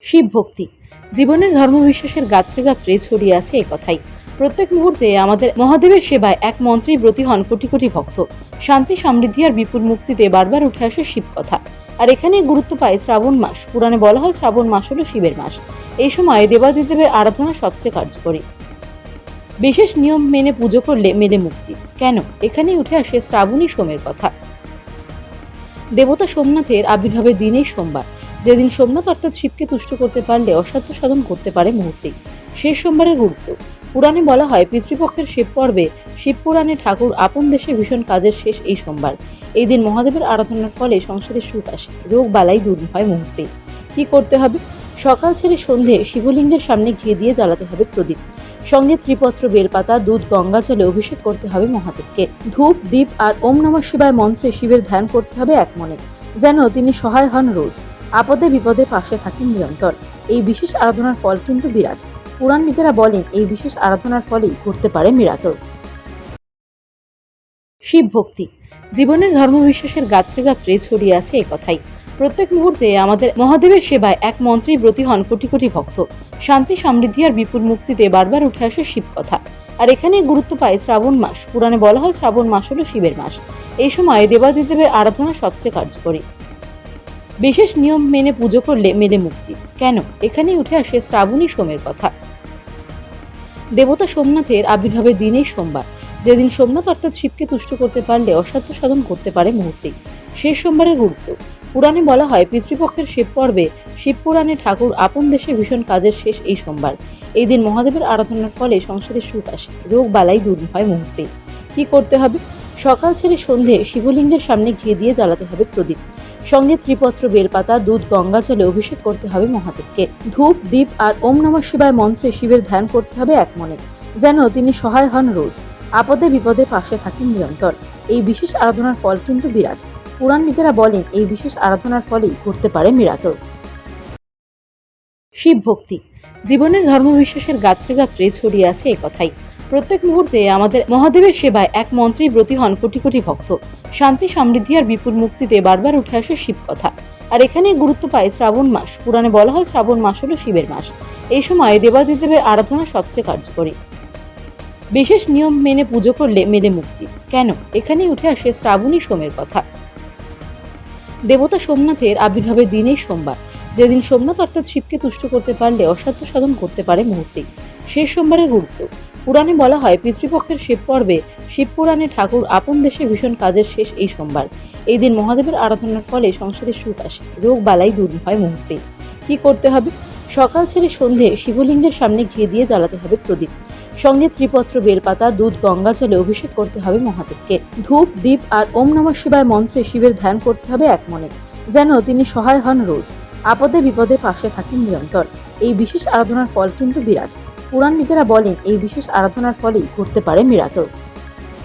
শিব ভক্তি। জীবনের ধর্মবিশ্বাসের গাত্রে গাত্রে ছড়িয়ে আছে কথাই। প্রত্যেক মুহূর্তে আমাদের মহাদেবের সেবায় এক মন্ত্রেই ব্রতী হন কোটি কোটি ভক্ত। শান্তি, সমৃদ্ধি আর বিপুল মুক্তিতে বারবার উঠে আসে শিব কথা। আর এখানেই গুরুত্ব পায় শ্রাবণ মাস। পুরাণে বলা হয় শ্রাবণ মাস হলো শিবের মাস। এই সময় দেবাদিদেবের আরাধনা সবচেয়ে কার্যকরী। বিশেষ নিয়ম মেনে পুজো করলে মেলে মুক্তি। কেন? এখানেই উঠে আসে শ্রাবণী সোমের কথা। দেবতা সোমনাথের আবির্ভাবের দিনেই সোমবার। যেদিন সোমনাথ অর্থাৎ শিবকে তুষ্ট করতে পারলে অসাধ্য সাধন করতে পারে মুহূর্তেই। শেষ সোমবারের গুরুত্ব। পুরাণে বলা হয়, পিতৃপক্ষের শিব পর্বে শিব পুরাণে ঠাকুর আপন দেশে ভীষণ কাজের শেষ এই সোমবার। এই দিন মহাদেবের আরাধনার ফলে সংসারে সুখ আসে, রোগ বালাই দূর হয় মুহূর্তেই। কি করতে হবে? সকাল ছেড়ে সন্ধে শিবলিঙ্গের সামনে ঘি দিয়ে জ্বালাতে হবে প্রদীপ। সঙ্গে ত্রিপত্র, বেলপাতা, দুধ, গঙ্গা জলে অভিষেক করতে হবে মহাদেবকে। ধূপ, দীপ আর ওম নমঃ শিবায় মন্ত্রে শিবের ধ্যান করতে হবে এক মনে। যেন তিনি সহায় হন রোজ। আপদে বিপদে পাশে থাকেন নিরন্তর। এই বিশেষ আরাধনার ফল কিন্তু বিরাট। পুরাণবিদেরা বলেন, এই বিশেষ আরাধনার ফলেই ঘটতে পারে মিরাকল। শিব ভক্তি। জীবনের ধর্মবিশ্বাসের গাত্রে গাত্রে ছড়িয়ে আছে কথাই। প্রত্যেক মুহূর্তে আমাদের মহাদেবের সেবায় এক মন্ত্রেই ব্রতী হন কোটি কোটি ভক্ত। শান্তি, সমৃদ্ধি আর বিপুল মুক্তিতে বারবার উঠে আসে শিব কথা। আর এখানেই গুরুত্ব পায় শ্রাবণ মাস। পুরাণে বলা হয় শ্রাবণ মাস হলো শিবের মাস। এই সময় দেবাদিদেবের আরাধনা সবচেয়ে কার্যকরী। বিশেষ নিয়ম মেনে পুজো করলে মেলে মুক্তি। কেন? এখানেই উঠে আসে শ্রাবণী সোমের কথা। দেবতা সোমনাথের আবির্ভাবের দিনেই সোমবার। যেদিন সোমনাথ অর্থাৎ শিবকে তুষ্ট করতে পারলে অসাধ্য সাধন করতে পারে মুহূর্তেই। শেষ সোমবারের গুরুত্ব। পুরাণে বলা হয়, পিতৃপক্ষের শিব পর্বে শিব পুরাণে ঠাকুর আপন দেশে ভীষণ কাজের শেষ এই সোমবার। এই দিন মহাদেবের আরাধনার ফলে সংসারে সুখ আসে। রোগ বালাই দূর হয় মুহূর্তেই। কি করতে হবে? সকাল ছেড়ে সন্ধে শিবলিঙ্গের সামনে ঘি দিয়ে জ্বালাতে হবে প্রদীপ। সঙ্গে ত্রিপত্র বেলপাতা, দুধ, গঙ্গা জলে অভিষেক করতে হবে মহাদেবকে। ধূপ, দীপ আর ওম নমঃ শিবায় মন্ত্রে শিবের ধ্যান করতে হবে এক মনে। যেন তিনি সহায় হন রোজ। আপদে বিপদে পাশে থাকেন নিরন্তর। এই বিশেষ আরাধনার ফল কিন্তু বিরাট। পুরাণবিদেরা বলেন, এই বিশেষ আরাধনার ফলেই ঘটতে পারে মিরাকল শিব ভক্তি জীবনের ধর্মবিশ্বাসের গাত্রে গাত্রে ছড়িয়ে আছে কথাই। প্রত্যেক মুহূর্তে আমাদের মহাদেবের সেবায় এক মন্ত্রেই ব্রতী হন কোটি কোটি ভক্ত। শান্তি সমৃদ্ধি আর বিপুল মুক্তিতে বারবার উঠে আসে শিব কথা আর এখানেই গুরুত্ব পায় শ্রাবণ মাস। পুরাণে বলা হয় শ্রাবণ মাস হলো শিবের মাস। এই সময় দেবাদিদেবের আরাধনা সবচেয়ে কার্যকরী। বিশেষ নিয়ম মেনে পুজো করলে মেলে মুক্তি। কেন? এখানেই উঠে আসে শ্রাবণী সোমের কথা। দেবতা সোমনাথের আবির্ভাবের দিনেই সোমবার। যেদিন সোমনাথ অর্থাৎ শিবকে তুষ্ট করতে পারলে অসাধ্য সাধন করতে পারে মুহূর্তেই। শেষ সোমবারের গুরুত্ব পুরাণে বলা হয়, পিতৃপক্ষের শিব পর্বে শিব পুরাণে ঠাকুর আপন দেশে ভীষণ কাজের শেষ এই সোমবার। এই দিন মহাদেবের আরাধনার ফলে সংসারে সুখ আসে, রোগ বালাই দূর হয় মুহূর্তে। কি করতে হবে? সকাল ছেড়ে সন্ধে শিবলিঙ্গের সামনে ঘি দিয়ে জ্বালাতে হবে প্রদীপ। সঙ্গে ত্রিপত্র, বেলপাতা, দুধ, গঙ্গা জলে অভিষেক করতে হবে মহাদেবকে। ধূপ, দীপ আর ওম নমঃ শিবায় মন্ত্রে শিবের ধ্যান করতে হবে এক মনে। যেন তিনি সহায় হন রোজ। আপদে বিপদে পাশে থাকেন নিরন্তর। এই বিশেষ আরাধনার ফল কিন্তু বিরাট। পুরাণবিদেরা বলেন এই বিশেষ আরাধনার ফলেই ঘটতে পারে মিরাকল।